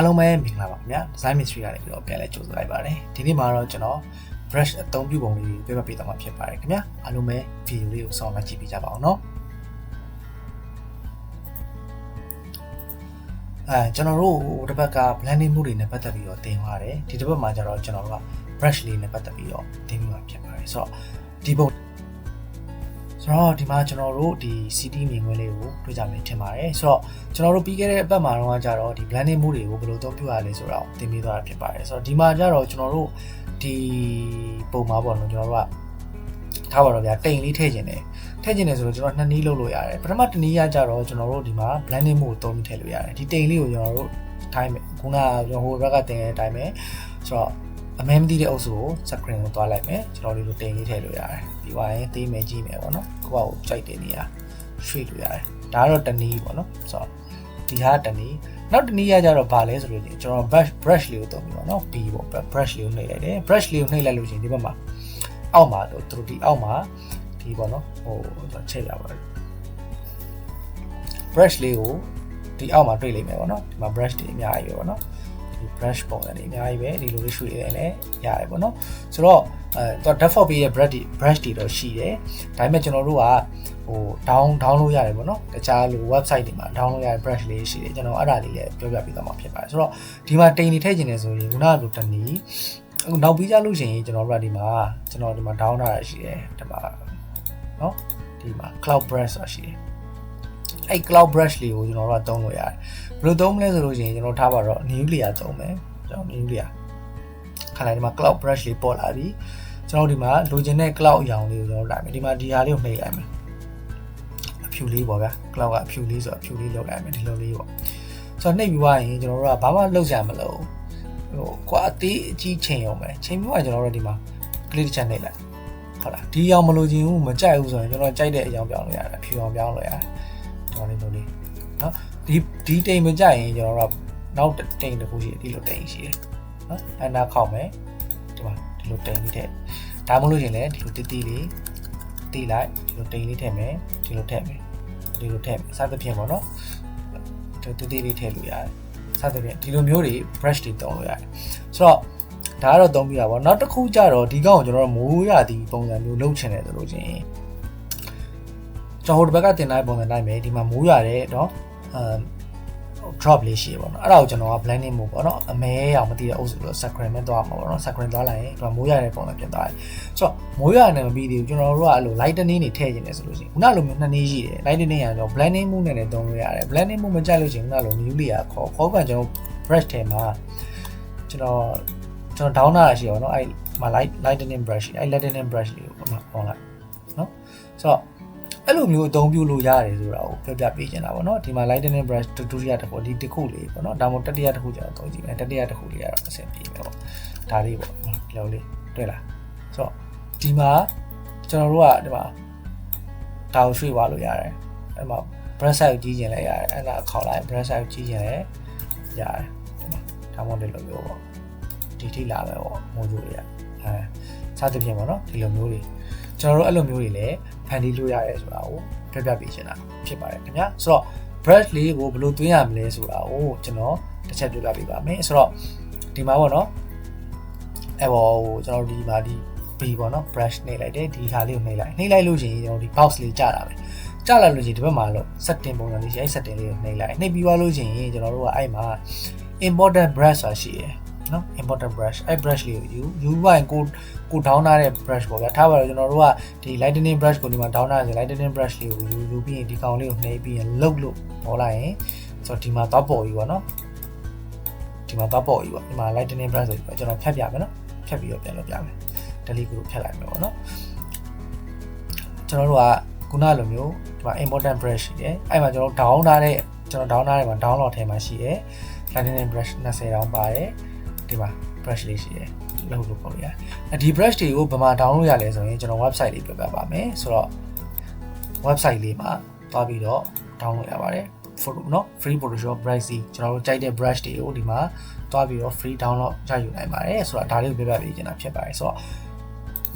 အားလုံးပဲမင်္ဂလာပါခင်ဗျာ Design Mystery ကနေပြီးတော့ပြန်လဲကြိုဆိုလိုက်ပါတယ်ဒီနေ့မှာတော့ကျွန်တော် brush အသုံးပြုပုံလေးပြပြပေးသွားမှာဖြစ်ပါတယ်ခင်ဗျာအားလုံးပဲ video လေးကိုစောင့်လိုက်ကြည့်ပေးကြပါအောင်နော်အဲကျွန်တော်တို့ဒီဘက်က blending မှုတွေနဲ့ပတ်သက်ပြီးတော့သင်သွားတယ်ဒီတစ်ပတ်မှာကျတော့ကျွန်တော်တို့က brush လေးနဲ့ပတ်သက်ပြီးတော့သင်ပြမှာဖြစ်ပါတယ်ဆိုတော့ဒီပုံ ဆိုတော့ဒီမှာကျွန်တော်တို့ဒီ CD မြင်ကွင်းလေးကိုတွေ့ကြမယ်ထင်ပါတယ်ဆိုတော့ကျွန်တော်တို့ပြီးခဲ့တဲ့အပတ်မှာတော့ကြတော့ဒီ blending mode တွေကိုဘယ်လိုသုံးပြရလဲဆိုတော့သင်ပေးသွားတာဖြစ်ပါတယ်ဆိုတော့ဒီမှာကြတော့ကျွန်တော်တို့ဒီပုံမှာပေါ့နော်ကျွန်တော်တို့ကထားပါတော့ဗျာတိမ်လေးထည့်ခြင်းတယ်ထည့်ခြင်းတယ်ဆိုတော့ကျွန်တော်နှစ်နည်းလုပ်လို့ရတယ်ပထမတစ်နည်းကကြတော့ကျွန်တော်တို့ဒီမှာ blending mode ကိုသုံးပြီးထည့်လို့ရတယ်ဒီတိမ်လေးကိုကျွန်တော်တို့တိုင်းမယ်ခုနကကျွန်တော်ဟိုဘက်ကတင်တဲ့အတိုင်းပဲဆိုတော့ အမဲမသိတဲ့အုပ်စုကို screen ကိုသွားလိုက်မယ်ကျွန်တော်ဒီလိုတိမ်လေးထည့်လို့ရတယ်ပြီးသွားရင်သေးမယ်ကြည့်မယ်ပေါ့နော်ကိုယ့်ဘာကိုကြိုက်တဲ့နေရာရွှေ့လို့ရတယ်ဒါကတော့တနည်းပေါ့နော်ဆိုတော့ဒီဟာတနည်းနောက်တနည်းရကြတော့ဗာလဲဆိုလို့ချင်းကျွန်တော် brush brush လေးကိုသုံးပြီးပေါ့နော် B ပေါ့ brush လေးကိုနှိပ်လိုက်တယ် brush လေးကိုနှိပ်လိုက်လို့ချင်းဒီဘက်မှာအောက်မှာတော့သူတို့ဒီအောက်မှာဒီပေါ့နော်ဟိုချိန်ရပါတယ် brush လေးကိုဒီအောက်မှာတွေ့လိမ့်မယ်ပေါ့နော်ဒီမှာ brush တွေအများကြီးပဲပေါ့နော် ဒီ brush ပုံစံတွေအများကြီးပဲဒီလိုလေးရွှေ့ရတယ်လည်းရတယ်ပေါ့နော်ဆိုတော့အဲတော့ default ပေးရဲ့ brush တွေ brush တွေတော့ရှိတယ်ဒါပေမဲ့ကျွန်တော်တို့ကဟို down down လို့ရတယ်ပေါ့နော်တခြားလို website တွေမှာ down လို့ရတဲ့ brush လေးရှိတယ်ကျွန်တော်အဲ့ဒါလေးလည်းပြောပြပေးသွားမှာဖြစ်ပါတယ်ဆိုတော့ဒီမှာတိမ်နေထည့်ခြင်းနေဆိုရင်ခုနကလိုတနည်းအခုနောက်ပြီးကြလို့ရှိရင်ကျွန်တော်တို့ကဒီမှာကျွန်တော်ဒီမှာ down ထားတာရှိတယ်ဒီမှာနော်ဒီမှာ cloud brush ဆိုတာရှိတယ် အဲ့ cloud brush လေးကိုကျွန်တော်တို့ကသုံးလို့ရတယ်ဘယ်လိုသုံးမလဲဆိုလို့ရှိရင်ကျွန်တော်ထားပါတော့ new layer သုံးမယ်ကျွန်တော် new layer ခါလိုက်ဒီမှာ cloud brush လေးပေါ်လာပြီကျွန်တော်ဒီမှာလိုချင်တဲ့ cloud အရောင်လေးကိုကျွန်တော်လိုက်မယ်ဒီမှာဒီဟာလေးကိုနှိပ်လိုက်မယ်အဖြူလေးပေါ့ဗျာ cloud ကအဖြူလေးဆိုတော့အဖြူလေးလောက်လိုက်မယ်ဒီလိုလေးပေါ့ဆိုတော့နှိပ်ပြီးသွားရင်ကျွန်တော်တို့ကဘာမှလုပ်ကြမလို့ဟိုကွာအသေးအကြီးချိန်အောင်ပဲချိန်ပြီးသွားကျွန်တော်တို့ဒီမှာ click တစ်ချက်နှိပ်လိုက်ဟုတ်လားဒီအောင်မလို့ခြင်းဘူးမကြိုက်ဘူးဆိုရင်ကျွန်တော်ကြိုက်တဲ့အကြောင်းပြောင်းလို့ရတယ်ဖြူအောင်ပြောင်းလို့ရတယ် ကျွန်တော်လေးလိုလေးနော်ဒီဒီတိမ်မကြိုက်ရင်ကျွန်တော်တို့ကနောက်တိမ်တစ်ခုရှိတယ်ဒီလိုတိမ်ရှိတယ်နော်အနာခောက်မယ်ဒီမှာဒီလိုတိမ်ပြီးထည့်ဒါမှမဟုတ်ရင်လည်းဒီလိုတိတိလေးတီးလိုက်ဒီလိုတိမ်လေးထည့်မယ်ဒီလိုထည့်မယ်ဒီလိုထည့်မယ်စသဖြင့်ပေါ့နော်တိတိလေးထည့်လို့ရတယ်စသဖြင့်ဒီလိုမျိုးတွေ brush တွေတောင်းလို့ရတယ်ဆိုတော့ဒါကတော့သုံးပြတာပေါ့နောက်တစ်ခုကျတော့ဒီကောင်ကိုကျွန်တော်တို့မိုးရသည်ပုံစံမျိုးလုပ်ချင်တယ်ဆိုလို့ချင်း ကျွန်တော်ဟိုတစ်ဘက်ကတင်လိုက်ပုံစံတိုင်းပဲဒီမှာမိုးရတယ်เนาะအမ် drop လေးရှိရပေါ့နော်အဲ့ဒါကိုကျွန်တော်က blending mode ပေါ့နော်အမဲအောင်မသိတဲ့အုပ်စုလို့ saccharin နဲ့သွားမှာပေါ့နော် saccharin သွားလိုက်ရင်ဒီမှာမိုးရတဲ့ပုံစံဖြစ်သွားတယ်ဆိုတော့မိုးရနဲ့မပြီးသေးဘူးကျွန်တော်တို့ကအဲ့လို lightning တွေထည့်ခြင်းနေဆိုလို့ရှိရင်ခုနလိုမျိုးနှစ်နည်းရှိတယ် lightning ရတော့ blending mode နဲ့လည်းသုံးလို့ရတယ် blending mode မကြိုက်လို့ရှိရင်ခုနလို new layer ခေါ်ခေါ်ကကျွန်တော် brush ထဲမှာကျွန်တော်ကျွန်တော် down လာတာရှိရပေါ့နော်အဲ့မှာ light lightning brush အဲ့ lightning brush လေးကိုပေါ့နော်ပေါ်လိုက်နော်ဆိုတော့ အဲ့လိုမျိုးအသုံးပြုလို့ရတယ်ဆိုတာကိုပြောပြပေးချင်တာပေါ့နော်ဒီမှာ lightning brush ဒုတိယတစ်ခုဒီတစ်ခုလေးပေါ့နော်ဒါမှမဟုတ်တတိယတစ်ခုကျတော့သုံးကြည့်မယ်တတိယတစ်ခုလေးကတော့အဆင်ပြေမယ်ပေါ့ဒါလေးပေါ့ဒီလိုလေးတွေ့လားဆိုတော့ဒီမှာကျွန်တော်တို့ကဒီမှာဒါကိုရွှေ့သွားလို့ရတယ်အဲ့မှာ brush size ကိုကြီးကျင်လဲရတယ်အဲ့ဒါခေါက်လိုက် brush size ကိုကြီးကျင်လဲရတယ်ဒီမှာဒါမှမဟုတ်ဒီလိုမျိုးပေါ့ဒီထိလာမယ်ပေါ့မိုးကြိုတွေကအဲစသဖြင့်ပေါ့နော်ဒီလိုမျိုးတွေ ကျွန်တော်တို့အဲ့လိုမျိုးတွေလည်းဖန်တီးလို့ရတယ်ဆိုတာကိုပြပြပေးချင်တာဖြစ်ပါတယ်ခင်ဗျာဆိုတော့ brush လေးကိုဘယ်လိုသွင်းရမလဲဆိုတာကိုကျွန်တော်တစ်ချက်ပြောပြပေးပါမယ်ဆိုတော့ဒီမှာပေါ့နော်အဲ့ပေါ်ဟိုကျွန်တော်ဒီမှာဒီ B ပေါ့နော် brush နှိပ်လိုက်တယ်ဒီဟာလေးကိုနှိပ်လိုက်နှိပ်လိုက်လို့ရှိရင်ကျွန်တော်ဒီ box လေးကြာတာပဲကြာလာလို့ရှိရင်ဒီဘက်မှာလို့ setting ပုံစံလေးရှိအဲ့ setting လေးကိုနှိပ်လိုက်နှိပ်ပြီးသွားလို့ရှိရင်ကျွန်တော်တို့ကအဲ့မှာ important brush ဆိုတာရှိတယ် နော် important brush အဲ့ brush လေးကိုယူယူဝိုင်းကိုကို down ထားတဲ့ brush ပေါ့ဗျာထားပါတော့ကျွန်တော်တို့ကဒီ lightning brush ကိုဒီမှာ down ထားတယ် lightning brush လေးကိုယူယူပြီးရင်ဒီကောင်လေးကိုနှိပ်ပြီးရင်လုတ်လို့ပေါ်လိုက်ရင်ဆိုတော့ဒီမှာသွားပေါ်ယူပါနော်ဒီမှာသွားပေါ်ယူပါဒီမှာ lightning brush ဆိုပြီးကျွန်တော်ဖြတ်ပြမယ်နော်ဖြတ်ပြီးတော့ပြန်လုပ်ပြမယ် delete ကိုဖြတ်လိုက်မယ်ပေါ့နော်ကျွန်တော်တို့ကခုနလိုမျိုးဒီမှာ important brush ရှိတယ်အဲ့မှာကျွန်တော် down ထားတဲ့ကျွန်တော် down ထားတဲ့မှာ download ထဲမှာရှိတယ် lightning brush 20တောင်ပါတယ် ဒီမှာ brush လေးရှိတယ်လောက်လို့ပေါ့ရတယ်။ဒီ brush တွေကိုဘယ်မှာ download ရလဲဆိုရင်ကျွန်တော် website လေးပြပြပါမယ်။ဆိုတော့ website လေးမှာသွားပြီးတော့ download ရပါတယ်။ photo เนาะ free photoshop brush စီကျွန်တော်တို့ကြိုက်တဲ့ brush တွေကိုဒီမှာသွားပြီးတော့ free download ရယူနိုင်ပါတယ်ဆိုတော့ဒါလေးကိုပြပြပေးချင်တာဖြစ်ပါတယ်ဆိုတော့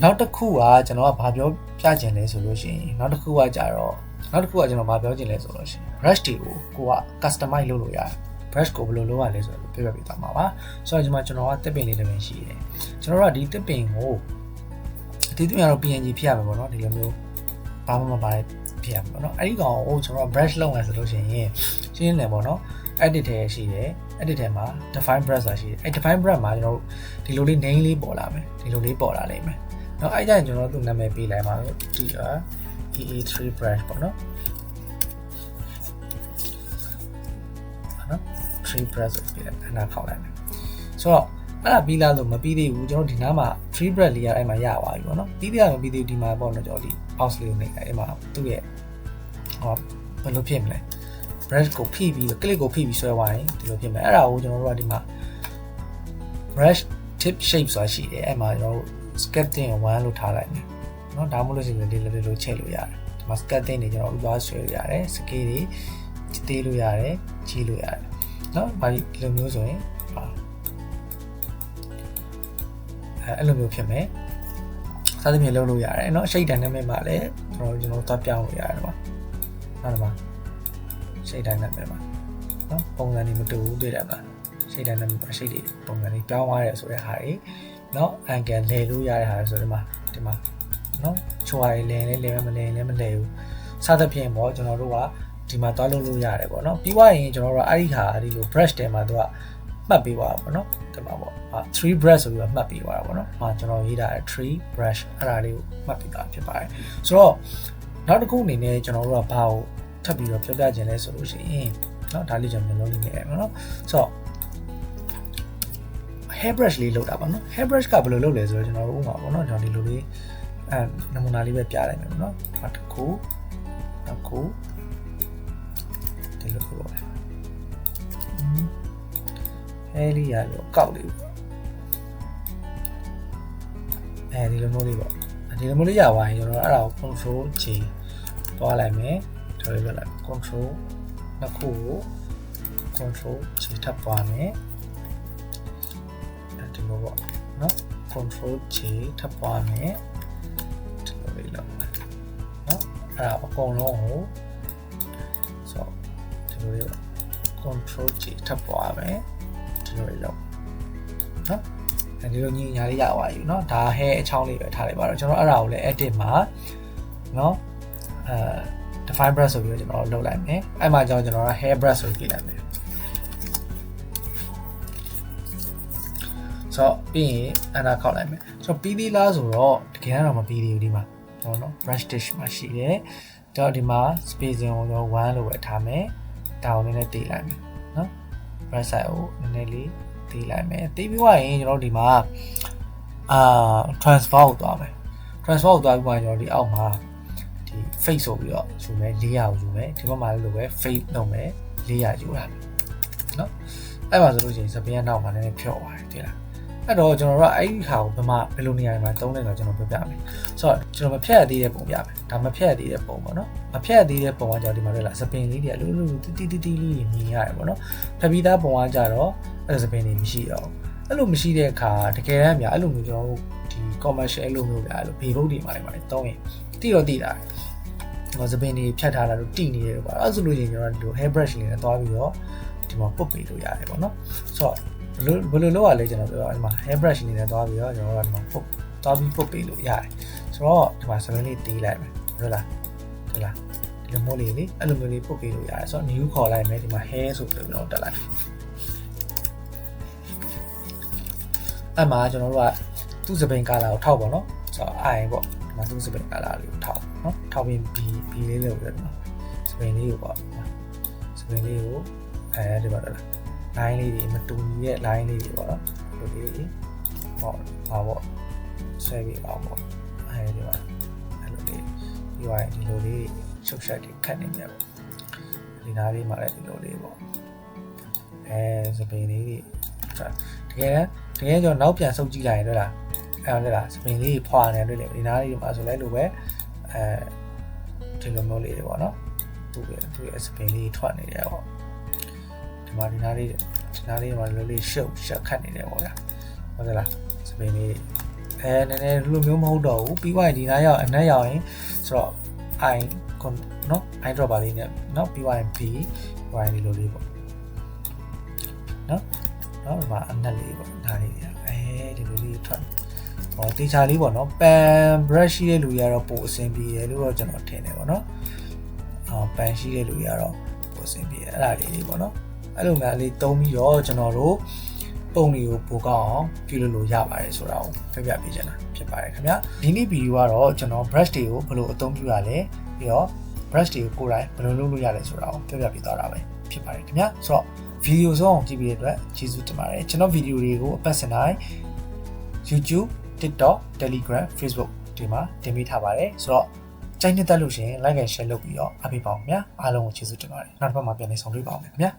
နောက်တစ်ခုကကျွန်တော်ကဘာပြောပြချင်လဲဆိုလို့ရှိရင်နောက်တစ်ခုကကြတော့နောက်တစ်ခုကကျွန်တော်ဘာပြောချင်လဲဆိုလို့ရှိရင် brush တွေကိုကိုက customize လုပ်လို့ရတယ် brush ကိုဘယ်လိုလုပ်ရလဲဆိုတော့ပြပြပေးသွားမှာပါဆိုတော့ဒီမှာကျွန်တော်ကတစ်ပင်လေးတစ်ပင်ရှိတယ်ကျွန်တော်ကဒီတစ်ပင်ကိုဒီတစ်ပင်ကတော့ PNG ဖြစ်ရမှာပေါ့နော်ဒီလိုမျိုးဘာမှမပါတဲ့ဖြစ်ရမှာပေါ့နော်အဲ့ဒီကောင်ကိုကျွန်တော် brush လုပ်မယ်ဆိုလို့ရှိရင်ရှင်းတယ်ပေါ့နော် edit ထဲရှိတယ် edit ထဲမှာ define brush ဆိုတာရှိတယ်အဲ့ define brush မှာကျွန်တော်တို့ဒီလိုလေး name လေးပေါ်လာမယ်ဒီလိုလေးပေါ်လာလိမ့်မယ်နော်အဲ့ဒါကျွန်တော်တို့နာမည်ပေးလိုက်ပါမယ် DR EE3 brush ပေါ့နော် 3 brush ဆိုပြီးတယ်ခဏခေါက်လိုက်မယ်ဆိုတော့အဲ့ဒါပြီးလားလို့မပြီးသေးဘူးကျွန်တော်ဒီနားမှာ3 brush လေးရအဲ့မှာရသွားပြီပေါ့နော်ပြီးသေးတယ်မပြီးသေးဘူးဒီမှာပေါ့နော်ကျွန်တော်ဒီ box လေးကိုနေအဲ့မှာသူ့ရဲ့ဟောဘယ်လိုဖြစ်မလဲ brush ကိုဖိပြီး click ကိုဖိပြီးဆွဲသွားရင်ဒီလိုဖြစ်မယ်အဲ့ဒါကိုကျွန်တော်တို့ကဒီမှာ brush tip shape ဆိုတာရှိတယ်အဲ့မှာကျွန်တော်တို့ sculpting ကို1လို့ထားလိုက်မယ်เนาะဒါမှမဟုတ်လို့ရှိရင်ဒီလိုလိုချိန်လို့ရတယ်ဒီမှာ sculpting တွေကျွန်တော်ဥပမာဆွဲလို့ရတယ် scale တွေတေးလို့ရတယ်ကြီးလို့ရတယ် เนาะဘာဒီလိုမျိုးဆိုရင်ဟာအဲအဲ့လိုမျိုးဖြစ်မယ်စားသဖြင့်လုပ်လို့ရတယ်เนาะ shape dynamic မှာလည်းကျွန်တော်ကျွန်တော်သွားပြောင်းလို့ရတယ်ဒီမှာနောက်ဒီမှာ shape dynamic မှာเนาะပုံစံတွေမတူဘူးတွေ့တယ်မလား shape dynamic မှာ shape တွေပုံစံတွေပြောင်းသွားတယ်ဆိုတဲ့ဟာတွေเนาะ angle လဲလို့ရတဲ့ဟာဆိုဒီမှာဒီမှာเนาะချိုးရည်လဲလဲလဲမလဲလဲမလဲဘူးစသဖြင့်ပေါ့ကျွန်တော်တို့က ဒီမှာသွားလုပ်လို့ရတယ်ပေါ့เนาะပြီးွားရင်ကျွန်တော်တို့ကအဲ့ဒီဟာဒီလို brush တဲမှာသူကမှတ်ပေးသွားတာပေါ့เนาะဒီမှာပေါ့ဟာ3 brush ဆိုပြီးတော့မှတ်ပေးသွားတာပေါ့เนาะဟာကျွန်တော်ရေးတာ3 brush အဲ့ဒါလေးကိုမှတ်ပေးတာဖြစ်ပါတယ်ဆိုတော့နောက်တစ်ခုအနေနဲ့ကျွန်တော်တို့ကဘာကိုထပ်ပြီးတော့ပြောပြခြင်းလဲဆိုလို့ရှိရင်เนาะဒါလေးကျွန်တော်မျိုးလုံးလေးနေရတယ်ပေါ့เนาะဆိုတော့ hair brush လေးလောက်တာပါနော် hair brush ကဘယ်လိုလုပ်လဲဆိုတော့ကျွန်တော်တို့ဥမာပေါ့နော်ကျွန်တော်ဒီလိုလေးအဲနမူနာလေးပဲပြလိုက်မယ်ပေါ့နော်ဟာတစ်ခုတစ်ခု ဒီလိုပေါ့အဲလေးရလို့ကောက်လေးပေါ့အဲဒီလိုမျိုးလေးပေါ့ဒီလိုမျိုးလေးရသွားရင်ကျွန်တော်အဲ့ဒါကို control J သွားလိုက်မယ်ဒါလေးပဲလိုက် control နှစ်ခုကို control J ထပ်သွားမယ်ဒီလိုပေါ့နော် control J ထပ်ပွားမယ်ဒီလိုလေးလောက်နော်အဲ့ဒါအကုန်လုံးကိုဆို ဒီလိုလေးပေါ့ control J ထပ်ပွားမယ်ဒီလိုလေးလောက်နော်အဲဒီလိုညီညာလေးရသွားပြီเนาะဒါ hair အချောင်းလေးပဲထားလိုက်ပါတော့ကျွန်တော်အဲ့ဒါကိုလည်း edit မှာเนาะအဲ define brush ဆိုပြီးတော့ကျွန်တော်လုပ်လိုက်မယ်အဲ့မှာကျွန်တော်ကျွန်တော်က hair brush ဆိုပြီးလိုက်မယ်ဆိုတော့ပြီးရင်အနာခောက်လိုက်မယ်ဆိုတော့ပြီးသေးလားဆိုတော့တကယ်တော့မပြီးသေးဘူးဒီမှာကျွန်တော်နော် brush dish မှာရှိတယ်တော့ဒီမှာ spacing ကိုတော့1လို့ပဲထားမယ် ဒါကိုနည်းနည်းတေးလိုက်မယ်နော် brush size ကိုနည်းနည်းလေးတေးလိုက်မယ်တေးပြီးွားရင်ကျွန်တော်ဒီမှာအာ transfer ကိုသွားမယ် transfer ကိုသွားပြီးွားရင်ကျွန်တော်ဒီအောက်မှာဒီ face ဆိုပြီးတော့ယူမယ်400ကိုယူမယ်ဒီဘက်မှာလည်းလိုပဲ face လုပ်မယ်400ယူလာမယ်နော်အဲ့ပါဆိုလို့ရှိရင်စပင်းကနောက်မှာလည်းဖြော့သွားတယ်တွေ့လား အဲ့တော့ကျွန်တော်တို့ကအဲ့ဒီဟာကိုဘယ်မှာဘယ်လိုနေရာမှာသုံးလဲဆိုတော့ကျွန်တော်ပြပြမယ်ဆိုတော့ကျွန်တော်မဖြတ်ရသေးတဲ့ပုံပြမယ်ဒါမဖြတ်ရသေးတဲ့ပုံပေါ့နော်မဖြတ်ရသေးတဲ့ပုံကကြောင့်ဒီမှာတွေ့လားစပင်လေးတွေကလူလူတီတီတီတီလေးမြင်ရတယ်ပေါ့နော်ဖြတ်ပြီးသားပုံကကြတော့အဲ့စပင်တွေမရှိတော့အဲ့လိုမရှိတဲ့အခါတကယ်တမ်းများအဲ့လိုမျိုးကျွန်တော်တို့ဒီ commercial အဲ့လိုမျိုးပြအဲ့လိုဘေဘုတ်တွေမှာလည်းတုံးရင်တိတော့တိတာဒီမှာစပင်တွေဖြတ်ထားတာလို့တိနေတယ်ပေါ့အဲ့ဆိုလို့ရှိရင်ကျွန်တော်တို့ hair brush လေးနဲ့တွားပြီးတော့ဒီမှာပုတ်ပေးလို့ရတယ်ပေါ့နော်ဆိုတော့ ဘယ်လိုဘယ်လိုလုပ်ရလဲကျွန်တော်ပြောဒီမှာ hair brush အနေနဲ့သွားပြီးတော့ကျွန်တော်တို့ကဒီမှာပုတ်သွားပြီးပုတ်ပေးလို့ရတယ်ဆိုတော့ဒီမှာစပင်းလေးတီးလိုက်မယ်ဟုတ်လားဟုတ်လားဒီလိုမျိုးလေးလေအဲ့လိုမျိုးလေးပုတ်ပေးလို့ရတယ်ဆိုတော့ new ခေါ်လိုက်မယ်ဒီမှာ hair ဆိုပြီးတော့တက်လိုက်အဲ့မှာကျွန်တော်တို့ကသူ့စပင်းကာလာကိုထောက်ပါတော့ဆိုတော့အိုင်ပေါ့ဒီမှာသူ့စပင်းကာလာလေးကိုထောက်နော်ထောက်ပြီး B B လေးလို့ပြောဒီမှာစပင်းလေးကိုပေါ့စပင်းလေးကိုအဲဒီပါတော့လား line လေးတွေမတူညီတဲ့ line လေးတွေပေါ့နော်ဒီလေးဟောပါပေါ့ဆွဲပြီးအောင်ပေါ့အဲဒီပါအဲ့လိုလေးပြီးသွားရင်ဒီလိုလေးချုပ်ချက်တွေခတ်နေမြတ်ပေါ့ဒီနားလေးမှာလည်းဒီလိုလေးပေါ့အဲစပင်လေးတွေတကယ်တကယ်ကျွန်တော်နောက်ပြန်ဆုပ်ကြည့်လိုက်ရင်တွေ့လားအဲ့ဒါလားစပင်လေးဖွာနေတွေ့လေဒီနားလေးမှာဆိုလဲလိုပဲအဲဒီလိုမျိုးလေးတွေပေါ့နော်သူ့ရဲ့သူ့ရဲ့စပင်လေးထွက်နေတယ်ပေါ့ဒီ မှာဒီနားလေးဒီနားလေးမှာလေးလေးရှုပ်ရှက်ခတ်နေတယ်ပေါ့ဗျာဟုတ်ကဲ့လားစပင်လေးအဲနည်းနည်းလိုမျိုးမဟုတ်တော့ဘူးပြီးွားရင်ဒီနားရောက်အနက်ရောက်ရင်ဆိုတော့ i ကွန်နော် i dropper လေးနဲ့နော်ပြီးွားရင် b ပြီးွားရင်ဒီလိုလေးပေါ့နော်နော်ဒီမှာအနက်လေးပေါ့ဒါလေးရအဲဒီလိုလေးထွက်ဟောတေချာလေးပေါ့နော်ပန် brush ရှိတဲ့လူတွေကတော့ပိုအဆင်ပြေတယ်လို့တော့ကျွန်တော်ထင်တယ်ပေါ့နော်အော်ပန်ရှိတဲ့လူတွေကတော့ပိုအဆင်ပြေတယ်အဲ့ဒါလေးလေးပေါ့နော် အဲ့လိုမျိုးလေးတုံးပြီးတော့ကျွန်တော်တို့ပုံတွေကိုပိုကောင်းအောင်ပြုလုပ်လို့ရပါတယ်ဆိုတာကိုပြပြပေးချင်တာဖြစ်ပါတယ်ခင်ဗျာဒီနေ့ဗီဒီယိုကတော့ကျွန်တော် brush တွေကိုဘယ်လိုအသုံးပြုရလဲပြီးတော့ brush တွေကိုကိုယ်တိုင်ဘယ်လိုလုပ်လို့ရလဲဆိုတာကိုပြပြပေးသွားတာပဲဖြစ်ပါတယ်ခင်ဗျာဆိုတော့ဗီဒီယိုဆုံးအောင်ကြည့်ပြီးတဲ့အတွက်ကျေးဇူးတင်ပါတယ်ကျွန်တော်ဗီဒီယိုတွေကိုအပတ်စဉ်တိုင်း YouTube TikTok Telegram Facebook ဒီမှာတင်ပေးထားပါတယ်ဆိုတော့ကြိုက်နှစ်သက်လို့ရှိရင် like and share လုပ်ပြီးတော့အပိပါအောင်ခင်ဗျာအားလုံးကိုကျေးဇူးတင်ပါတယ်နောက်တစ်ပတ်မှာပြန်လည်ဆုံတွေ့ပါအောင်ခင်ဗျာ